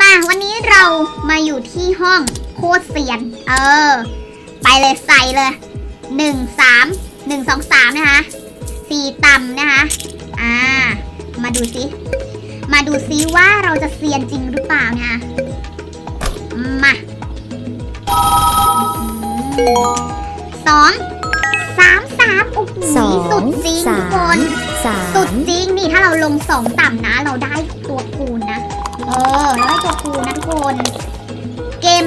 มาวันนี้เรามาอยู่ที่ห้องโคตรเซียน เออ ไปเลยใส่เลยหนึ่งสามหนึ่งสองสามนะคะสี่ต่ำนะคะ อ่า มาดูซิ มาดูซิว่าเราจะเซียนจริงหรือเปล่านะคะมาอืมสองสามสามโอ้โหสองสุดจริงสาทุกคนม สาสุดมจริงนี่ถ้าเราลงสองต่ำนะ เราได้ตัวคูณนะ เออเราได้ตัวคูณนะทุกคน เกม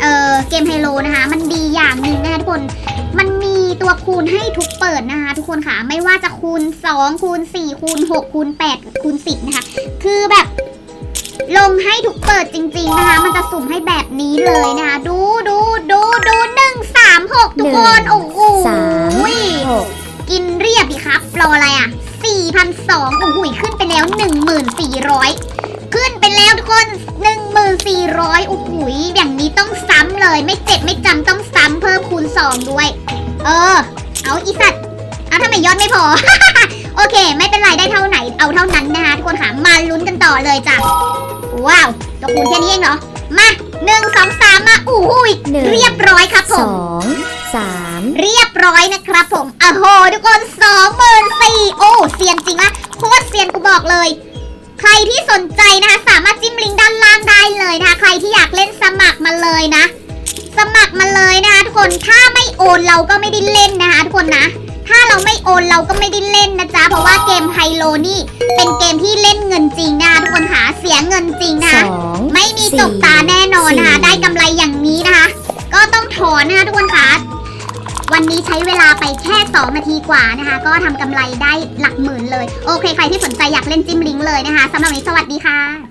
เอ่อ เกมไฮโลนะคะ มันดีอย่างหนึ่งนะคะทุกคน มันมีตัวคูณให้ทุกเปิดนะคะ ทุกคนค่ะ ไม่ว่าจะคูณ2คูณ4คูณ6คูณ8คูณ10 นะคะ คือแบบลงให้ทุกเปิดจริง ๆนะคะ มันจะสุ่มให้แบบนี้เลยนะคะ ดูดูดูดูหนึ่งสามหกทุกคน โอ้โห 4,200โอ้โหขึ้นไปแล้ว 1,400 ขึ้นไปแล้วทุกคน 1,400โอ้โหอย่างนี้ต้องซ้ำเลยไม่เจ็บไม่จำต้องซ้ำเพิ่มคูณ 2 ด้วย เออ เอาอีสัตว์เอาทำไมยอดไม่พอ โอเค ไม่เป็นไรได้เท่าไหนเอาเท่านั้นนะคะทุกคนค่ะมาลุ้นกันต่อเลยจ้ะว้าวตัวคูณแค่นี้เองเหรอมาหนึ่งสองสามมาอู้หูยหนึ่งเรียบร้อยครับผสมองสาม รียบร้อยนะครับผมโอ้โหทุกคนสองหมื่นสี่โอ้เซียนจริงละโคตรเซียนกูบอกเลย ใครที่สนใจนะคะสามารถจิ้มลิงก์ด้านล่างได้เลยนะคะ ใครที่อยากเล่นสมัครมาเลยนะ สมัครมาเลยนะคะทุกคนถ้าไม่โอนเราก็ไม่ได้เล่นนะคะทุกคนนะถ้าเราไม่โอนเราก็ไม่ได้เล่นนะจ๊ะ เพราะว่าเกมไฮโลนี่ เป็นเกมที่เล่นเงินจริงนะคะทุกคนค่ะเสียเงินจริงนะสคะองไม่มีจกตาแน่นอนนะคะสี่ได้กำไรอย่างนี้นะคะ ก็ต้องถอนนะคะทุกคนค่ะ วันนี้ใช้เวลาไปแค่ 2 นาทีกว่านะคะ ก็ทำกำไรได้หลักหมื่นเลย โอเค ใครที่สนใจอยากเล่นจิ้มลิงก์เลยนะคะสำหรับวันนี้สวัสดีค่ะ